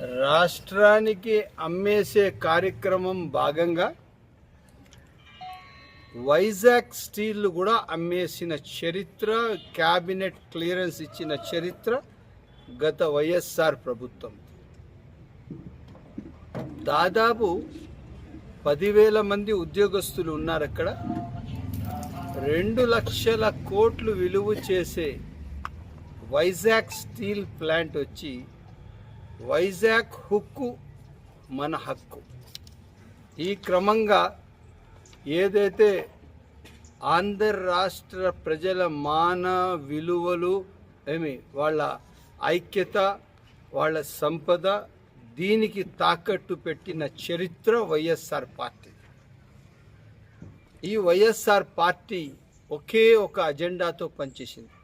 రాష్ట్రానికి అమ్మేసే కార్యక్రమం భాగంగా వైజాగ్ స్టీల్ కూడా అమ్మేసిన చరిత్ర క్యాబినెట్ క్లియరెన్స్ ఇచ్చిన చరిత్ర గత వైఎస్ఆర్ ప్రభుత్వం. దాదాపు పదివేల మంది ఉద్యోగస్తులు ఉన్నారు అక్కడ. రెండు లక్షల కోట్లు విలువ చేసే వైజాగ్ స్టీల్ ప్లాంట్ వచ్చి వైజాగ్ హుక్కు మన హక్కు. ఈ క్రమంగా ఏదైతే ఆంధ్ర రాష్ట్ర ప్రజల మాన విలువలు ఏమి వాళ్ళ ఐక్యత వాళ్ళ సంపద దీనికి తాకట్టు పెట్టిన చరిత్ర వైఎస్ఆర్ పార్టీ. ఈ వైఎస్ఆర్ పార్టీ ఒకే ఒక అజెండాతో పనిచేసింది.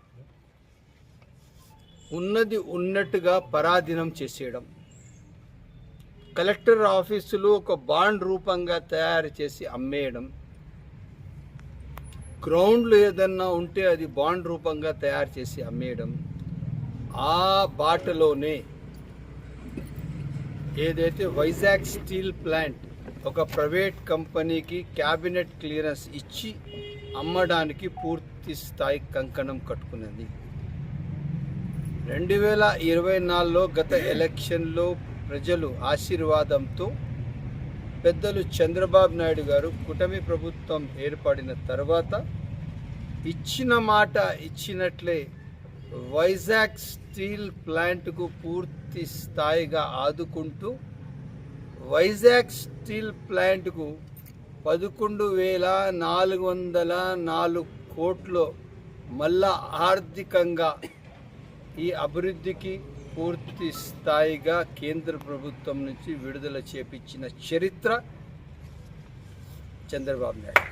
ఉన్నది ఉన్నట్టుగా పరాధీనం చేసేయడం. కలెక్టర్ ఆఫీసులు ఒక బాండ్ రూపంగా తయారు చేసి అమ్మేయడం. గ్రౌండ్లు ఏదన్నా ఉంటే అది బాండ్ రూపంగా తయారు చేసి అమ్మేయడం. ఆ బాటలోనే ఏదైతే వైజాగ్ స్టీల్ ప్లాంట్ ఒక ప్రైవేట్ కంపెనీకి క్యాబినెట్ క్లియరెన్స్ ఇచ్చి అమ్మడానికి పూర్తి స్థాయి కంకణం కట్టుకున్నది. రెండు వేల ఇరవై నాలుగులో గత ఎలక్షన్లో ప్రజలు ఆశీర్వాదంతో పెద్దలు చంద్రబాబు నాయుడు గారు కూటమి ప్రభుత్వం ఏర్పడిన తర్వాత ఇచ్చిన మాట ఇచ్చినట్లే వైజాగ్ స్టీల్ ప్లాంట్కు పూర్తి స్థాయిగా ఆదుకుంటూ వైజాగ్ స్టీల్ ప్లాంట్కు పదకొండు వేల నాలుగు వందల నాలుగు కోట్లు మళ్ళా ఆర్థికంగా ఈ అభివృద్ధికి పూర్తి స్థాయిగా కేంద్ర ప్రభుత్వం నుంచి విడుదల చేపించిన చరిత్ర చంద్రబాబు నాయుడు.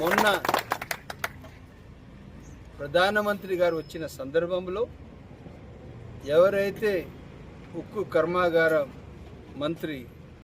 మొన్న ప్రధానమంత్రి గారు వచ్చిన సందర్భంలో ఎవరైతే ఉక్కు కర్మాగారం మంత్రి